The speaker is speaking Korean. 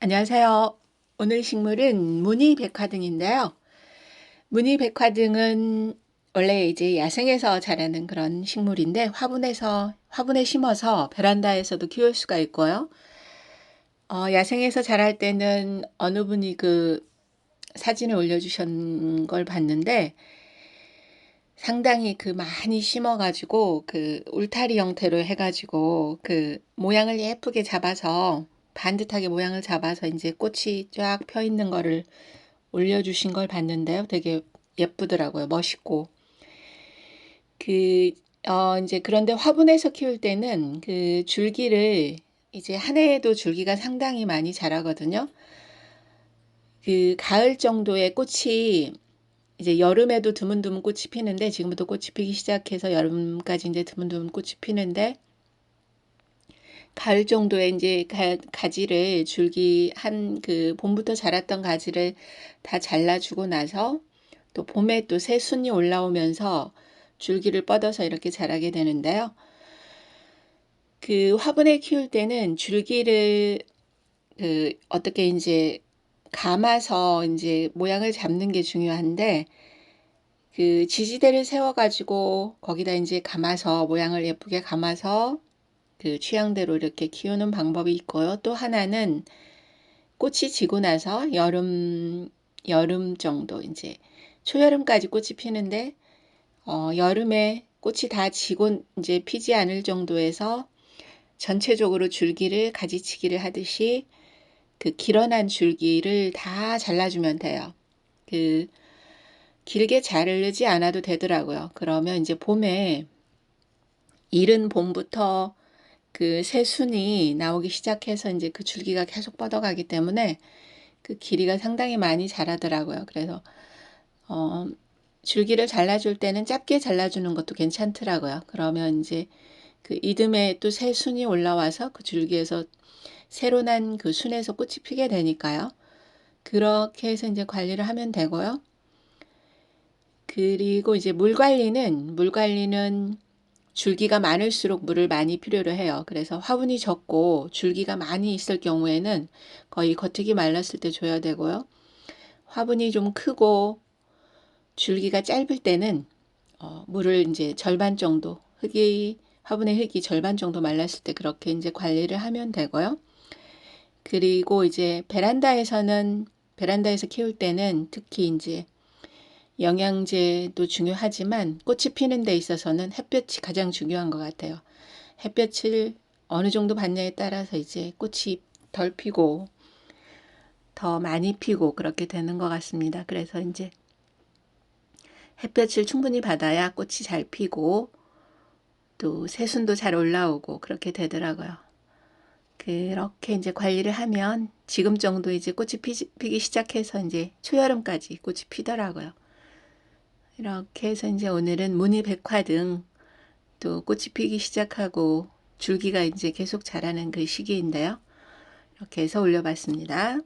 안녕하세요. 오늘 식물은 무늬 백화등인데요. 무늬 백화등은 원래 이제 야생에서 자라는 그런 식물인데 화분에서 화분에 심어서 베란다에서도 키울 수가 있고요. 어, 야생에서 자랄 때는 어느 분이 그 사진을 올려주신 걸 봤는데 상당히 그 많이 심어가지고 그 울타리 형태로 해가지고 그 모양을 예쁘게 잡아서 반듯하게 모양을 잡아서 이제 꽃이 쫙 펴 있는 거를 올려주신 걸 봤는데요. 되게 예쁘더라고요. 멋있고. 그, 어, 이제 그런데 화분에서 키울 때는 그 줄기를 이제 한 해에도 줄기가 상당히 많이 자라거든요. 그 가을 정도의 꽃이 이제 여름에도 드문드문 꽃이 피는데 지금부터 꽃이 피기 시작해서 여름까지 이제 드문드문 꽃이 피는데 가을 정도에 이제 가, 가지를 줄기 한 그 봄부터 자랐던 가지를 다 잘라주고 나서 또 봄에 또 새 순이 올라오면서 줄기를 뻗어서 이렇게 자라게 되는데요. 그 화분에 키울 때는 줄기를 그 어떻게 이제 감아서 이제 모양을 잡는 게 중요한데 그 지지대를 세워 가지고 거기다 이제 감아서 모양을 예쁘게 감아서 그 취향대로 이렇게 키우는 방법이 있고요. 또 하나는 꽃이 지고 나서 여름 여름 정도 이제 초여름까지 꽃이 피는데 어, 여름에 꽃이 다 지고 이제 피지 않을 정도에서 전체적으로 줄기를 가지치기를 하듯이 그 길어난 줄기를 다 잘라주면 돼요. 그 길게 자르지 않아도 되더라고요. 그러면 이제 봄에 이른 봄부터 그 새순이 나오기 시작해서 이제 그 줄기가 계속 뻗어가기 때문에 그 길이가 상당히 많이 자라더라고요. 그래서 어, 줄기를 잘라줄 때는 짧게 잘라주는 것도 괜찮더라고요. 그러면 이제 그 이듬해 또 새 순이 올라와서 그 줄기에서 새로 난 그 순에서 꽃이 피게 되니까요. 그렇게 해서 이제 관리를 하면 되고요. 그리고 이제 물 관리는 물 관리는 줄기가 많을수록 물을 많이 필요로 해요. 그래서 화분이 적고 줄기가 많이 있을 경우에는 거의 겉흙이 말랐을 때 줘야 되고요. 화분이 좀 크고 줄기가 짧을 때는 어, 물을 이제 절반 정도 흙이 화분의 흙이 절반 정도 말랐을 때 그렇게 이제 관리를 하면 되고요. 그리고 이제 베란다에서는 베란다에서 키울 때는 특히 이제 영양제도 중요하지만 꽃이 피는 데 있어서는 햇볕이 가장 중요한 것 같아요. 햇볕을 어느 정도 받냐에 따라서 이제 꽃이 덜 피고 더 많이 피고 그렇게 되는 것 같습니다. 그래서 이제 햇볕을 충분히 받아야 꽃이 잘 피고 또 새순도 잘 올라오고 그렇게 되더라고요. 그렇게 이제 관리를 하면 지금 정도 이제 꽃이 피 기 시작해서 이제 초여름까지 꽃이 피더라고요. 이렇게 해서 이제 오늘은 무늬 백화등 또 꽃이 피기 시작하고 줄기가 이제 계속 자라는 그 시기인데요. 이렇게 해서 올려봤습니다.